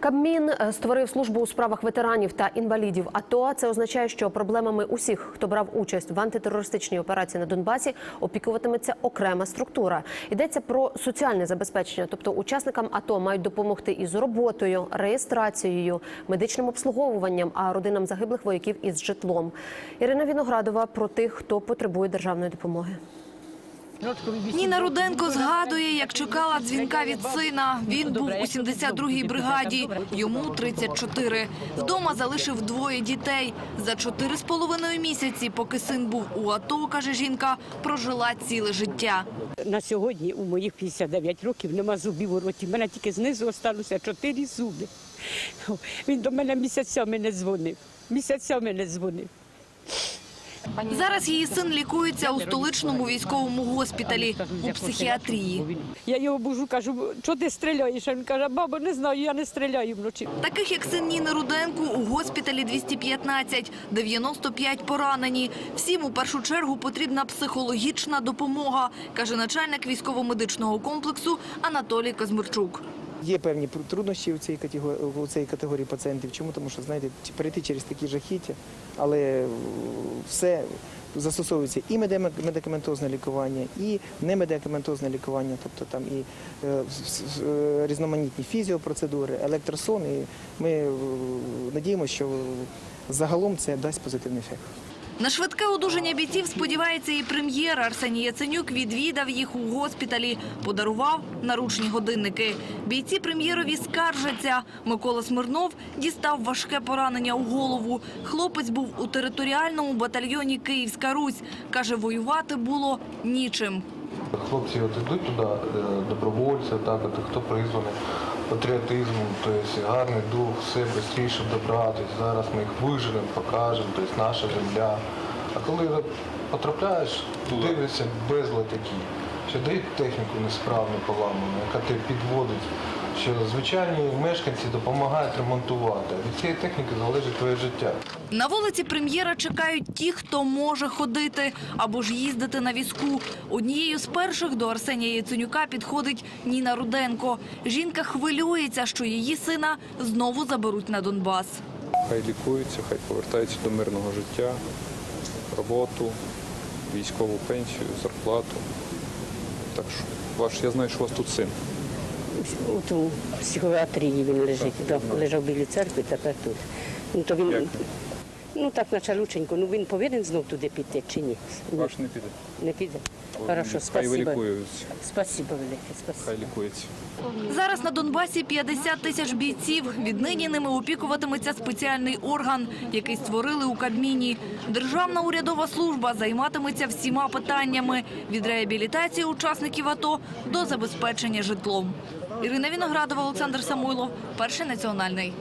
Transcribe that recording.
Кабмін е, створив службу у справах ветеранів та інвалідів. АТО це означає, що проблемами усіх, хто брав участь в антитерористичній операції на Донбасі, опікуватиметься окрема структура. Йдеться про соціальне забезпечення, тобто учасникам АТО мають допомогти із роботою, реєстрацією, медичним обслуговуванням, а родинам загиблих вояків із житлом. Ірина Віноградова про тих, хто потребує державної допомоги. Ніна Руденко згадує, як чекала дзвінка від сина. Він був у 72-й бригаді, йому 34. Вдома залишив двоє дітей. За чотири з половиною місяці, поки син був у АТО, каже жінка, прожила ціле життя. На сьогодні у моїх 59 років нема зубів у роті. У мене тільки знизу залишилося чотири зуби. Він до мене місяцями не дзвонив. Місяцями не дзвонив. Зараз її син лікується у столичному військовому госпіталі у психіатрії. Я його бужу, кажу, що ти стріляєш? А він каже, бабо, не знаю, я не стріляю вночі. Таких, як син Ніни Руденко, у госпіталі 215, 95 поранені. Всім у першу чергу потрібна психологічна допомога, каже начальник військово-медичного комплексу Анатолій Казмирчук. Є певні труднощі у цій категорії, у цій категорії пацієнтів. Чому? Тому що знаєте, перейти через такі жахіття, але е, все застосовується і медикаментозне лікування, і немедикаментозне лікування, тобто там і е, е, різноманітні фізіопроцедури, електросон. І ми надіємося, що загалом це дасть позитивний ефект. На швидке одужання бійців сподівається і прем'єр Арсеній Яценюк відвідав їх у госпіталі, подарував наручні годинники. Бійці прем'єрові скаржаться. Микола Смирнов дістав важке поранення у голову. Хлопець був у територіальному батальйоні Київська Русь. Каже, воювати було нічим. Хлопці от йдуть туди, е, добровольці, так, от, хто призваний патріотизмом, тобто гарний дух, все швидше добратись. Зараз ми їх виженемо, покажемо, тобто наша земля. А коли потрапляєш, дивишся безлад такий, що дають техніку несправну поламану, яка тебе підводить, що звичайні мешканці допомагають ремонтувати. Від цієї техніки залежить твоє життя. На вулиці прем'єра чекають ті, хто може ходити або ж їздити на візку. Однією з перших до Арсенія Яценюка підходить Ніна Руденко. Жінка хвилюється, що її сина знову заберуть на Донбас. Хай лікуються, хай повертаються до мирного життя, роботу, військову пенсію, зарплату. Так що ваш, я знаю, що у вас тут син. У ту психіатрії він лежить. Лежав біля церкви, тепер тут. Ну, то він? Ну так, наче лученько. Ну він повинен знов туди піти чи ні? Ваш не піде. не піде. Хорошо, Хай спасибо. вилікуються, Спасибо велике, спасибо. хай лікується. Зараз на Донбасі 50 тисяч бійців. Віднині ними опікуватиметься спеціальний орган, який створили у Кабміні. Державна урядова служба займатиметься всіма питаннями від реабілітації учасників АТО до забезпечення житлом. Ірина Віноградова, Олександр Самойлов, перший національний.